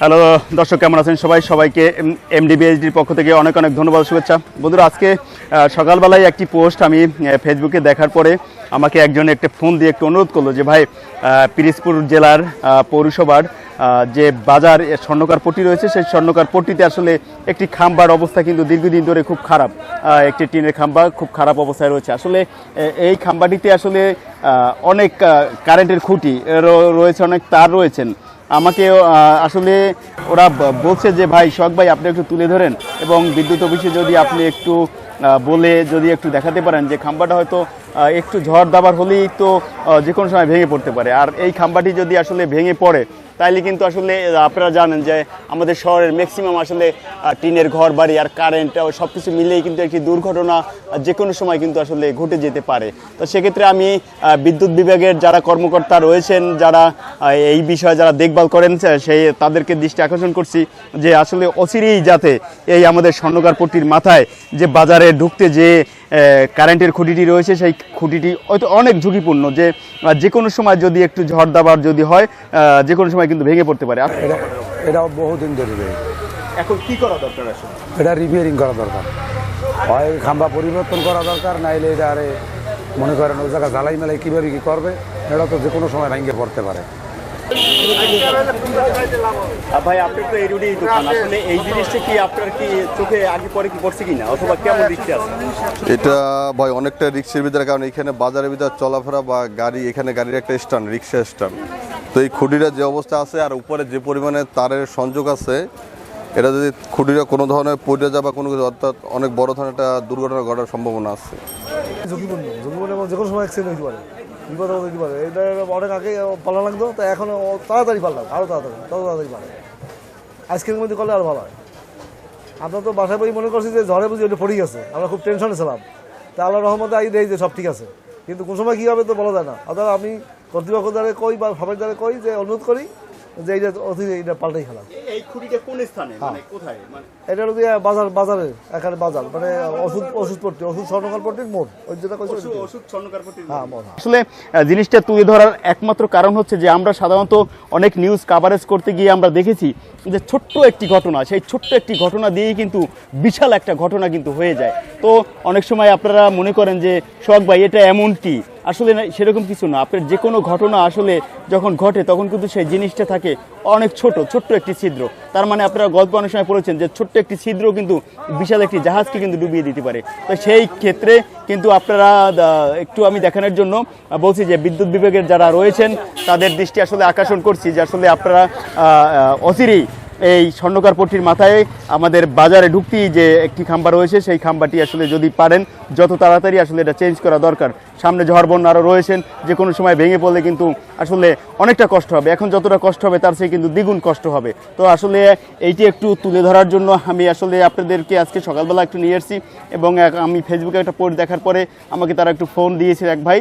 Hello দর্শক, কেমন আছেন সবাই? সবাইকে এমডিবিএইচডির পক্ষ থেকে অনেক অনেক ধন্যবাদ, শুভেচ্ছা। বন্ধুরা, আজকে সকালবেলায় একটি পোস্ট আমি ফেসবুকে দেখার পরে আমাকে একজন একটা ফোন দিয়ে একটু অনুরোধ করল যে, ভাই পিরিজপুর জেলার পৌরসভার যে বাজার স্বর্ণকার পট্টি রয়েছে, সেই স্বর্ণকার পট্টিতে আসলে একটি খাম্বার অবস্থা কিন্তু দীর্ঘদিন ধরে খুব খারাপ একটি টিনের খাম্বা খুব খারাপ অবস্থায় রয়েছে। আসলে এই খাম্বাটিতে আসলে অনেক কারেন্টের খুঁটি রয়েছে, অনেক তার রয়েছেন। আমাকে আসলে ওরা বলছে যে, ভাই, শখ ভাই, আপনি একটু তুলে ধরেন। এবং বিদ্যুৎ অফিসে যদি আপনি একটু বলে যদি একটু দেখাতে পারেন যে, খাম্বাটা হয়তো একটু ঝড় দাবার হলেই তো যে কোনো সময় ভেঙে পড়তে পারে। আর এই খাম্বাটি যদি আসলে ভেঙে পড়ে তাইলে কিন্তু আসলে আপনারা জানেন যে আমাদের শহরের ম্যাক্সিমাম আসলে টিনের ঘর, বাড়ি আর কারেন্ট সব কিছু মিলিয়ে কিন্তু একটি দুর্ঘটনা যে কোনো সময় কিন্তু আসলে ঘটে যেতে পারে। তো সেক্ষেত্রে আমি বিদ্যুৎ বিভাগের যারা কর্মকর্তা রয়েছেন, যারা এই বিষয়ে যারা দেখভাল করেন সেই তাদেরকে দৃষ্টি আকর্ষণ করছি যে আসলে অচিরেই যাতে এই আমাদের স্বর্ণকার পট্টির মাথায় যে বাজারে ঢুকতে যে কারেন্টের খুঁটিটি রয়েছে সেই খুঁটিটি হয়তো অনেক ঝুঁকিপূর্ণ যে যে কোনো সময় যদি একটু ঝড় দাবার যদি হয় আহ, যে কোনো সময় কিন্তু ভেঙে পড়তে পারে। আর এটা বহুদিন ধরে এখন কি করা দরকার আসলে? এটা রিপেয়ারিং করা দরকার। হয় খাম্বা পরিবর্তন করা দরকার নাইলে এটা আরে মনে করেন ওই জায়গা জ্বালাই মেলাই কীভাবে কী করবে এটা তো যে কোনো সময় ভেঙে পড়তে পারে। ভাই আপনার তো এই রুডি দোকান। আসলে এই জিনিসটা কি আপনার কি চোখে আগে পরে কি পড়ছে কিনা? অথবা কেমন দেখতে আছে? এটা ভাই অনেকটা রিক্সের ভিতরে কারণ এখানে বাজারের ভিতরে চলাফেরা বা গাড়ি এখানে গাড়ির একটা স্ট্যান্ড রিক্সা স্ট্যান্ড। তো এই খুঁটিটা যে অবস্থা আছে আর উপরে যে পরিমাণে তারের সংযোগ আছে এটা যদি খুঁটিটা কোনো ধরনের পড়ে যায় বা কোনো কিছু অর্থাৎ অনেক বড় ধরনের একটা দুর্ঘটনা ঘটার সম্ভাবনা আছে। ঝুঁকিপূর্ণ। ঝুঁকিপূর্ণ এবং যে কোনো সময় অ্যাক্সিডেন্ট হতে পারে। বিপদ আপদ পারে। এটা অনেক আগে পালা লাগতো, তো এখন তাড়াতাড়ি পারলাম আরও তাড়াতাড়ি, তত তাড়াতাড়ি পারে আইসক্রিমের মধ্যে করলে আরও ভালো হয়। আমরা তো বাসায় বই মনে করছি যে ঝড়ে বুঝি ওটা পড়ে গেছে, আমরা খুব টেনশনে ছিলাম। তা আল্লাহ রহমতে আগে দেয় যে সব ঠিক আছে। কিন্তু কোন সময় কী হবে তো বলা যায় না। অর্থাৎ আমি কর্তৃপক্ষ দ্বারা কই বা সবাই দ্বারা কই যে অনুরোধ করি যে এইটা অতি এইটা পাল্টাই খেলা এই খুঁটিটা কোন স্থানে? মানে কোথায়? মানে এটা হলো বাজার বাজারে এখানে বাজার। মানে ওষুধ ওষুধ পট্টি ওষুধ স্বর্ণকাল পট্টির মোড়। ওই যেটা কইছে ওষুধ স্বর্ণকার প্রতি হ্যাঁ মোড়। আসলে জিনিসটা তুলে ধরার একমাত্র কারণ হচ্ছে যে আমরা সাধারণত অনেক নিউজ কাভারেজ করতে গিয়ে আমরা দেখেছি যে ছোট্ট একটি ঘটনা সেই ছোট্ট একটি ঘটনা দিয়েই কিন্তু বিশাল একটা ঘটনা কিন্তু হয়ে যায়। তো অনেক সময় আপনারা মনে করেন যে শখ ভাই এটা এমন কি আসলে সেরকম কিছু না। আপনার যে কোনো ঘটনা আসলে যখন ঘটে, তখন কিন্তু সেই জিনিসটা থাকে অনেক ছোট, ছোট্ট একটি ছিদ্র। তার মানে আপনারা গল্প অনেক সময় পড়েছেন যে ছোট্ট একটি ছিদ্র কিন্তু বিশাল একটি জাহাজকে কিন্তু ডুবিয়ে দিতে পারে। তো সেই ক্ষেত্রে কিন্তু আপনারা একটু আমি দেখানোর জন্য বলছি যে বিদ্যুৎ বিভাগের যারা রয়েছেন, তাদের দৃষ্টি আসলে আকর্ষণ করছি যে আসলে আপনারা অচিরেই এই স্বর্ণকার পট্টির মাথায় আমাদের বাজারে ঢুকতেই যে একটি খাম্বা রয়েছে, সেই খাম্বাটি আসলে যদি পারেন, যত তাড়াতাড়ি আসলে এটা চেঞ্জ করা দরকার। সামনে ঝড় বন্যা আরও রয়েছেন, যে কোনো সময় ভেঙে পড়লে কিন্তু আসলে অনেকটা কষ্ট হবে। এখন যতটা কষ্ট হবে তার চেয়ে কিন্তু দ্বিগুণ কষ্ট হবে। তো আসলে এইটি একটু তুলে ধরার জন্য আমি আসলে আপনাদেরকে আজকে সকালবেলা একটু নিয়ে এসেছি এবং আমি ফেসবুকে একটা পোস্ট দেখার পরে আমাকে তারা একটু ফোন দিয়েছে এক ভাই।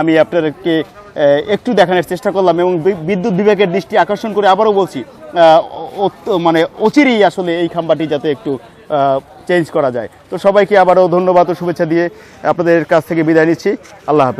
আমি আপনাদেরকে একটু দেখানোর চেষ্টা করলাম এবং বিদ্যুৎ বিভাগের দৃষ্টি আকর্ষণ করে আবারও বলছি মানে অচিরেই আসলে এই খাম্বাটি যাতে একটু চেঞ্জ করা যায়। তো সবাইকে আবারও ধন্যবাদ ও শুভেচ্ছা দিয়ে আপনাদের কাছ থেকে বিদায় নিচ্ছি। আল্লাহ হাফেজ।